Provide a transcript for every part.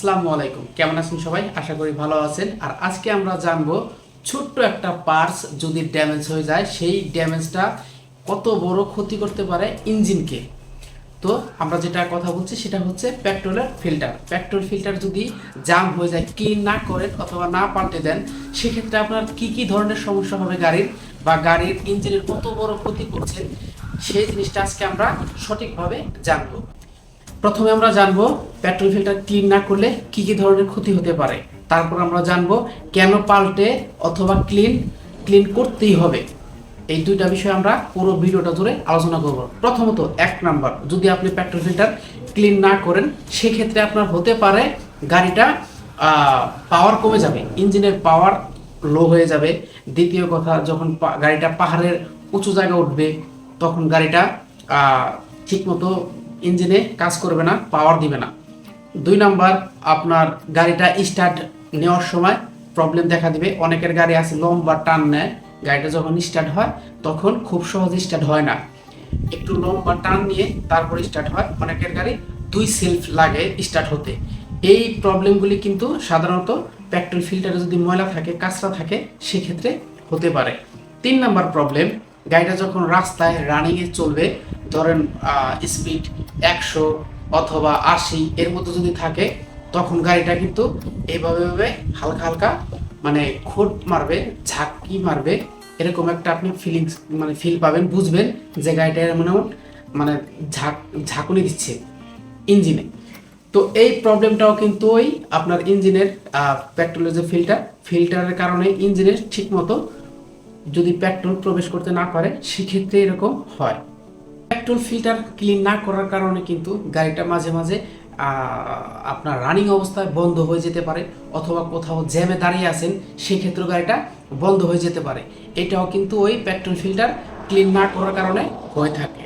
আসসালামু আলাইকুম। কেমন আছেন সবাই? আশা করি ভালো আছেন। আর আজকে আমরা জানব ছোট্ট একটা পার্টস যদি ড্যামেজ হয়ে যায়, সেই ড্যামেজটা কত বড় ক্ষতি করতে পারে ইঞ্জিনকে। তো আমরা যেটা কথা বলছি, সেটা হচ্ছে পেট্রোলের ফিল্টার পেট্রোল ফিল্টার যদি জাম হয়ে যায় ক্লিন না করেন অথবা না পাল্টে দেন, সেক্ষেত্রে আপনার কি কি ধরনের সমস্যা হবে গাড়ির বা গাড়ির ইঞ্জিনের কত বড় ক্ষতি করছে, সেই জিনিসটা আজকে আমরা সঠিকভাবে জানব। প্রথমে আমরা জানব পেট্রোল ফিল্টার ক্লিন না করলে কি কি ধরনের ক্ষতি হতে পারে। তারপর আমরা জানব কেন পাল্টে অথবা ক্লিন ক্লিন করতেই হবে। এই দুইটা বিষয় আমরা পুরো ভিডিওটা ধরে আলোচনা করব। প্রথমত এক নাম্বার, যদি আপনি পেট্রোল ফিল্টার ক্লিন না করেন, সেক্ষেত্রে আপনার হতে পারে গাড়িটা পাওয়ার কমে যাবে, ইঞ্জিনের পাওয়ার লো হয়ে যাবে। দ্বিতীয় কথা, যখন গাড়িটা পাহাড়ের উঁচু জায়গা উঠবে, তখন গাড়িটা ঠিকমতো ইঞ্জিনে কাজ করবে না পাওয়ার দিবে না। দুই নাম্বার, আপনার গাড়িটা স্টার্ট নেওয়ার সময় প্রবলেম দেখা দিবে। অনেকের গাড়ি আছে, লম্বা টান নেয়। গাড়িটা যখন স্টার্ট হয়, তখন খুব সহজে স্টার্ট হয় না। একটু লম্বা টান নিয়ে তারপর স্টার্ট হয়। অনেকের গাড়ি দুই সেলফ লাগে স্টার্ট হতে। এই প্রবলেমগুলি কিন্তু সাধারণত পেট্রোল ফিল্টারে যদি ময়লা থাকে, কাঁচরা থাকে, সেক্ষেত্রে হতে পারে। তিন নাম্বার প্রবলেম গাড়িটা যখন রাস্তায় রানিংয়ে চলবে ধরেন স্পিড একশো অথবা আশি এর মধ্যে যদি থাকে, তখন গাড়িটা কিন্তু এইভাবে ভাবে হালকা হালকা মানে খোট মারবে, ঝাঁকি মারবে। এরকম একটা আপনি ফিলিংস মানে ফিল পাবেন, বুঝবেন যে গাড়িটা মানে মানে ঝাঁক, ঝাঁকুনি দিচ্ছে ইঞ্জিনে। তো এই প্রবলেমটাও কিন্তু ওই আপনার ইঞ্জিনের পেট্রোলের যে ফিল্টার ফিল্টারের কারণে ইঞ্জিনের ঠিকমতো যদি পেট্রোল প্রবেশ করতে না পারে, সেক্ষেত্রে এরকম হয়। পেট্রোল ফিল্টার ক্লিন না করার কারণে কিন্তু গাড়িটা মাঝে মাঝে আপনার রানিং অবস্থায় বন্ধ হয়ে যেতে পারে অথবা কোথাও জ্যামে দাঁড়িয়ে আছেন সেক্ষেত্রে গাড়িটা বন্ধ হয়ে যেতে পারে। এটাও কিন্তু ওই পেট্রোল ফিল্টার ক্লিন না করার কারণে হয়ে থাকে।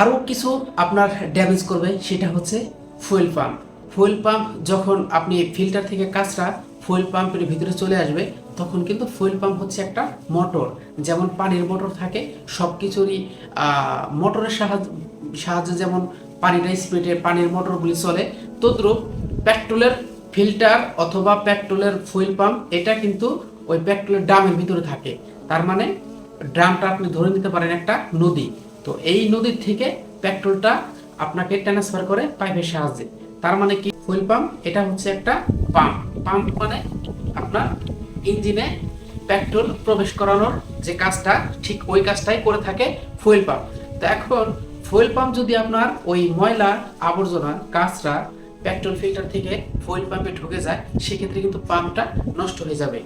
আরও কিছু আপনার ড্যামেজ করবে, সেটা হচ্ছে ফুয়েল পাম্প ফুয়েল পাম্প যখন আপনি ফিল্টার থেকে কাঁচরা ফুয়েল পাম্পের ভিতরে চলে আসবে তখন কিন্তু ফুয়েল পাম্প হচ্ছে একটা মোটর যেমন পানির মোটর থাকে সব কিছুরই মোটরের সাহায্য, সাহায্যে যেমন পানিটা স্পিডে পানির মোটরগুলি চলে, তদ্রূপ পেট্রোলের ফিল্টার অথবা পেট্রোলের ফুয়েল পাম্প এটা কিন্তু ওই পেট্রোলের ড্রামের ভিতরে থাকে। তার মানে ড্রামটা আপনি ধরে নিতে পারেন একটা নদী। তো এই নদীর থেকে পেট্রোলটা আপনাকে ট্রান্সফার করে পাইপের সাহায্যে। তার মানে কি? ফুয়েল পাম্প এটা হচ্ছে একটা পাম্প পাম্প মানে আপনার ইঞ্জিনে পেট্রোল প্রবেশ করানোর যে কাজটা, ঠিক ওই কাজটাই করে থাকে ফুয়েল পাম্প। তো এখন ফুয়েল পাম্প যদি আপনার ওই ময়লা আবর্জনা, কাঁচরা, পেট্রোল ফিল্টার থেকে ফুয়েল পাম্পে ঢুকে যায়, সেক্ষেত্রে কিন্তু পাম্পটা নষ্ট হয়ে যাবে।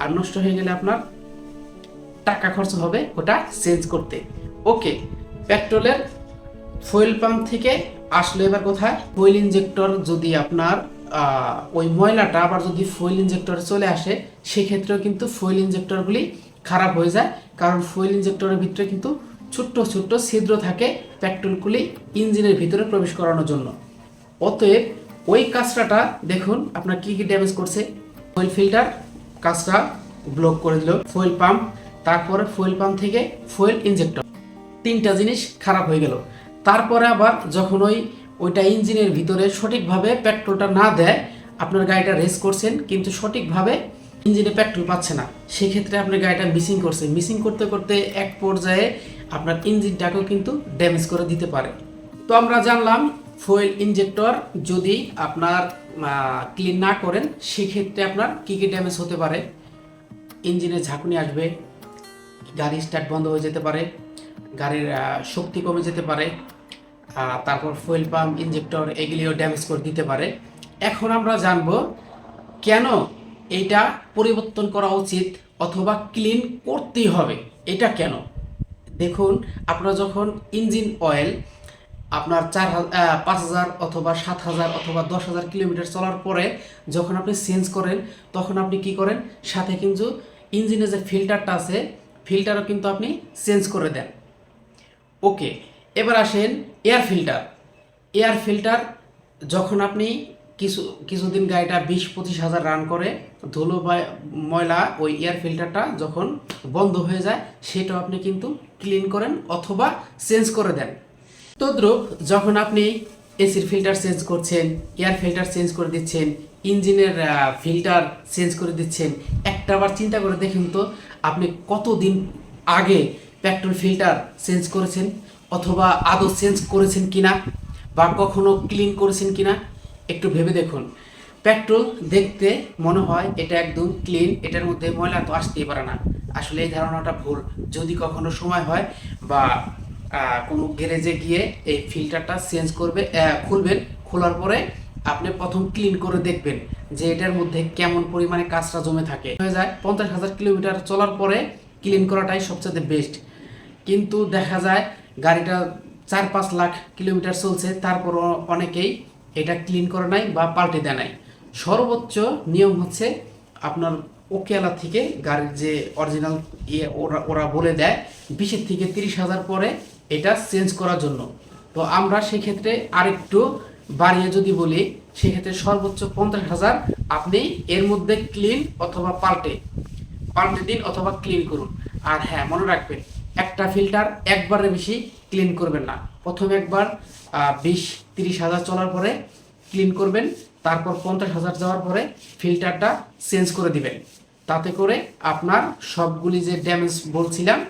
আর নষ্ট হয়ে গেলে আপনার টাকা খরচ হবে ওটা চেঞ্জ করতে। ওকে, পেট্রোলের ফুয়েল পাম্প থেকে আসলে এবার কোথায়? ফুয়েল ইঞ্জেক্টর যদি আপনার ওই ময়লাটা আবার যদি ফুয়েল ইনজেক্টরে চলে আসে, সেক্ষেত্রেও কিন্তু ফুয়েল ইনজেক্টরগুলি খারাপ হয়ে যায়। কারণ ফুয়েল ইনজেক্টরের ভিতরে কিন্তু ছোট্ট ছোট্ট ছিদ্র থাকে পেট্রোলগুলি ইঞ্জিনের ভিতরে প্রবেশ করানোর জন্য। অতএব ওই কাঁচরাটা দেখুন, আপনার কি কি ড্যামেজ করছে। ফুয়েল ফিল্টার কাঁচরা ব্লক করে দিল ফুয়েল পাম্প তারপরে ফুয়েল পাম্প থেকে ফুয়েল ইনজেক্টর তিনটা জিনিস খারাপ হয়ে গেল। তারপরে আবার যখন ওই ওইটা ইঞ্জিনের ভিতরে সঠিকভাবে পেট্রোলটা না দেয়, আপনার গাড়িটা রেস করছেন, কিন্তু সঠিকভাবে ইঞ্জিনে পেট্রোল পাচ্ছে না। সেক্ষেত্রে আপনার গাড়িটা মিসিং করছে মিসিং করতে করতে এক পর্যায়ে আপনার ইঞ্জিনটাকেও কিন্তু ড্যামেজ করে দিতে পারে। তো আমরা জানলাম, ফুয়েল ইঞ্জেক্টর যদি আপনার ক্লিন না করেন, সেক্ষেত্রে আপনার কী কী ড্যামেজ হতে পারে? ইঞ্জিনে ঝাঁকুনি আসবে, গাড়ি স্টার্ট বন্ধ হয়ে যেতে পারে, গাড়ির শক্তি কমে যেতে পারে তারপর ফুয়েল পাম্প, ইনজেক্টর এগুলিও ড্যামেজ করে দিতে পারে। এখন আমরা জানব কেন এটা পরিবর্তন করা উচিত অথবা ক্লিন করতেই হবে। এটা কেন? দেখুন, আপনারা যখন ইঞ্জিন অয়েল আপনার চার পাঁচ হাজার অথবা সাত হাজার অথবা দশ হাজার কিলোমিটার চলার পরে যখন আপনি চেঞ্জ করেন, তখন আপনি কি করেন? সাথে কিন্তু ইঞ্জিনের যে ফিল্টারটা আছে ফিল্টারও কিন্তু আপনি চেঞ্জ করে দেন। ওকে এবার আসেন এয়ার ফিল্টার এয়ার ফিল্টার যখন আপনি কিছু, কিছুদিন গাড়িটা বিশ পঁচিশ হাজার রান করে, ধুলো বা ময়লা ওই এয়ার ফিল্টারটা যখন বন্ধ হয়ে যায়, সেটাও আপনি কিন্তু ক্লিন করেন অথবা চেঞ্জ করে দেন। তদ্রূপ যখন আপনি এসির ফিল্টার চেঞ্জ করছেন এয়ার ফিল্টার চেঞ্জ করে দিচ্ছেন ইঞ্জিনের ফিল্টার চেঞ্জ করে দিচ্ছেন, একটা বার চিন্তা করে দেখুন তো, আপনি কতদিন আগে পেট্রোল ফিল্টার চেঞ্জ করেছেন? অথবা আদৌ চেঞ্জ করেছেন কিনা বা কখনো ক্লিন করেছেন কিনা, একটু ভেবে দেখুন। পেট্রোল দেখতে মনে হয় এটা একদম ক্লিন এটার মধ্যে ময়লা তো আসতেই পারে না। আসলে এই ধারণাটা ভুল। যদি কখনো সময় হয় বা কোনো গ্যারেজে গিয়ে এই ফিল্টারটা চেঞ্জ করবে খুলবেন, খোলার পরে আপনি প্রথম ক্লিন করে দেখবেন যে এটার মধ্যে কেমন পরিমাণে কাঁচরা জমে থাকে। হয়ে যায়, পঞ্চাশ হাজার কিলোমিটার চলার পরে ক্লিন করাটাই সবচেয়ে বেস্ট কিন্তু দেখা যায় গাড়িটা চার পাঁচ লাখ কিলোমিটার চলছে, তারপরও অনেকেই এটা ক্লিন করে নাই বা পাল্টে দেয় নাই। সর্বোচ্চ নিয়ম হচ্ছে আপনার ওকেলা থেকে গাড়ির যে অরিজিনাল ইয়ে ওরা ওরা বলে দেয়, বিশের থেকে তিরিশ হাজার পরে এটা চেঞ্জ করার জন্য। তো আমরা সেক্ষেত্রে আরেকটু বাড়িয়ে যদি বলি, সেক্ষেত্রে সর্বোচ্চ পঞ্চাশ হাজার আপনি এর মধ্যে ক্লিন অথবা পাল্টে পাল্টে দিন অথবা ক্লিন করুন। আর হ্যাঁ মনে রাখবেন একটা ফিল্টার একবারের বেশি ক্লিন করবেন না। প্রথম একবার বিশ, তিরিশ হাজার চলার পরে ক্লিন করবেন, তারপর পঞ্চাশ হাজার যাওয়ার পরে ফিল্টারটা চেঞ্জ করে দিবেন। তাতে করে আপনার সবগুলি যে ড্যামেজ বলছিলাম,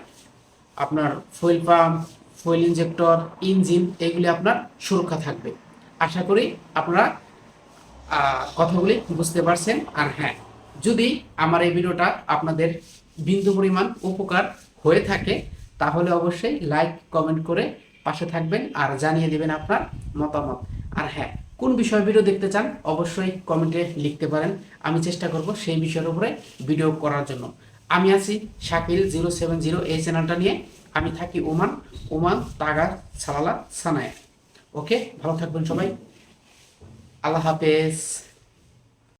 আপনার fuel pump fuel injector engine এগুলি আপনার সুরক্ষা থাকবে। আশা করি আপনারা কথাগুলি বুঝতে পারছেন। আর হ্যাঁ যদি আমার এই ভিডিওটা আপনাদের বিন্দু পরিমাণ উপকার হয়ে থাকে তাহলে অবশ্যই লাইক কমেন্ট করে পাশে থাকবেন আর জানিয়ে দেবেন আপনার মতামত। আর হ্যাঁ কোন বিষয় ভিডিও দেখতে চান অবশ্যই কমেন্টে লিখতে পারেন। আমি চেষ্টা করব সেই বিষয়ের উপরে ভিডিও করার জন্য। আমি আছি শাকিল জিরো সেভেন জিরো এই চ্যানেলটা নিয়ে। আমি থাকি ওমান ওমান তাগার সালালা, সানায়। ওকে ভালো থাকবেন সবাই। আল্লাহ হাফেজ।